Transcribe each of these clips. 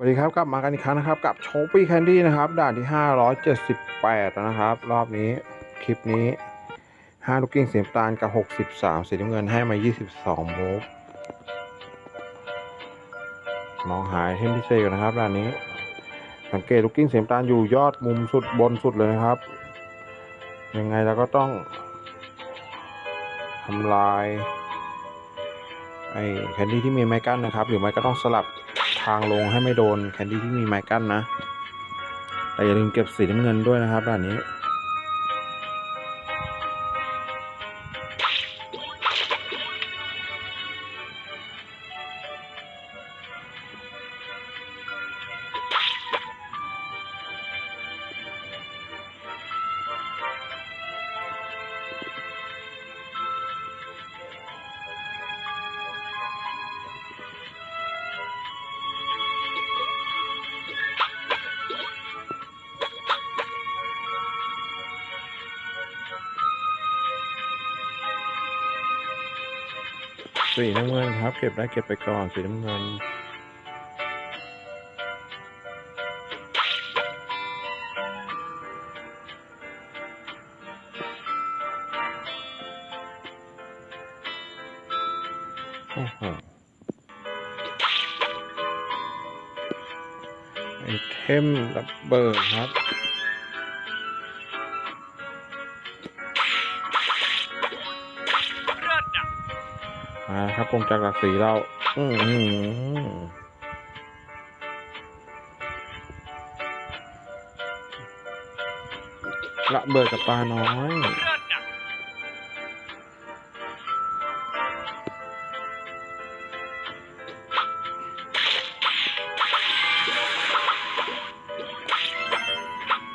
สวัสดีครับกลับมากันอีกครั้งนะครับ กับโชปี้แคนดี้นะครับ ด่านที่ 578 นะครับ รอบนี้คลิปนี้ 5 ลูกกิ้งสีน้ำตาลกับ 63 สีน้ำเงินให้มา 22มูฟมองหายเทมพิเศษก่อนนะครับด่านนี้ สังเกตลูกกิ้งสีน้ำตาลอยู่ยอดมุมสุดบนสุดเลยนะครับ ยังไงเราก็ต้องทำลายไอ้แคนดี้ที่มีไม้กั้นนะครับ หรือไม่ก็ต้องสลับางลงให้ไม่โดนแคนดี้ที่มีไม้กั้นนะ แต่อย่าลืมเก็บสีน้ำเงินด้วยนะครับด้านนี้ สีน้ำเงินครับ เก็บได้เก็บไปก่อนสีน้ำเงินโอ้โหไอเทมระเบิดครับ มาครับกงจากหลักสีเราอือหือระเบิดกับปลาน้อย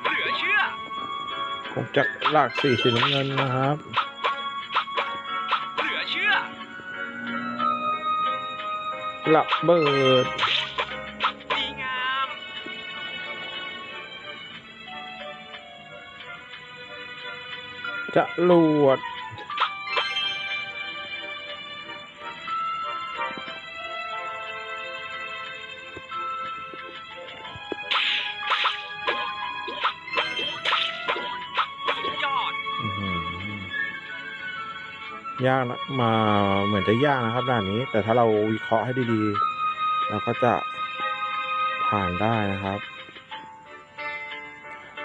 เหลือเชื่อกงจากหลักสีสีน้ำเงินนะครับ ระเบิดจะรวด ยากนะมาเหมือนจะยากนะครับด่านนี้ แต่ถ้าเราวิเคราะห์ให้ดีๆเราก็จะผ่านได้นะครับ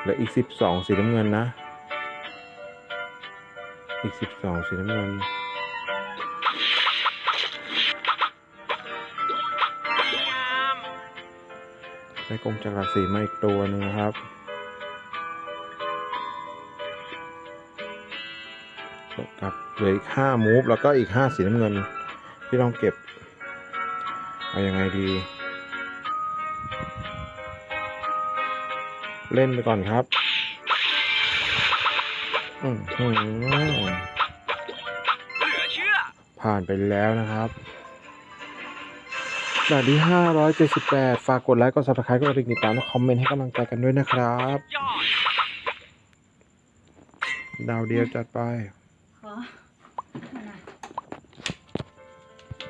เหลืออีกสิบสองสีน้ำเงินนะ อีกสิบสองสีน้ำเงินดีงามได้กงจักรหลักสีมาอีกตัวหนึ่งนะครับ ครับเหลืออีกห้ามูฟแล้วก็อีกห้าสีน้ำเงิน ที่ต้องเก็บ เอายังไงดี เล่นไปก่อนครับ อือผ่านไปแล้วนะครับด่านที่ 578 ฝากกดไลค์ กด subscribe กดติดตามและคอมเมนต์ให้กำลังใจกันด้วยนะครับ ดาวเดียวจัดไป ขอ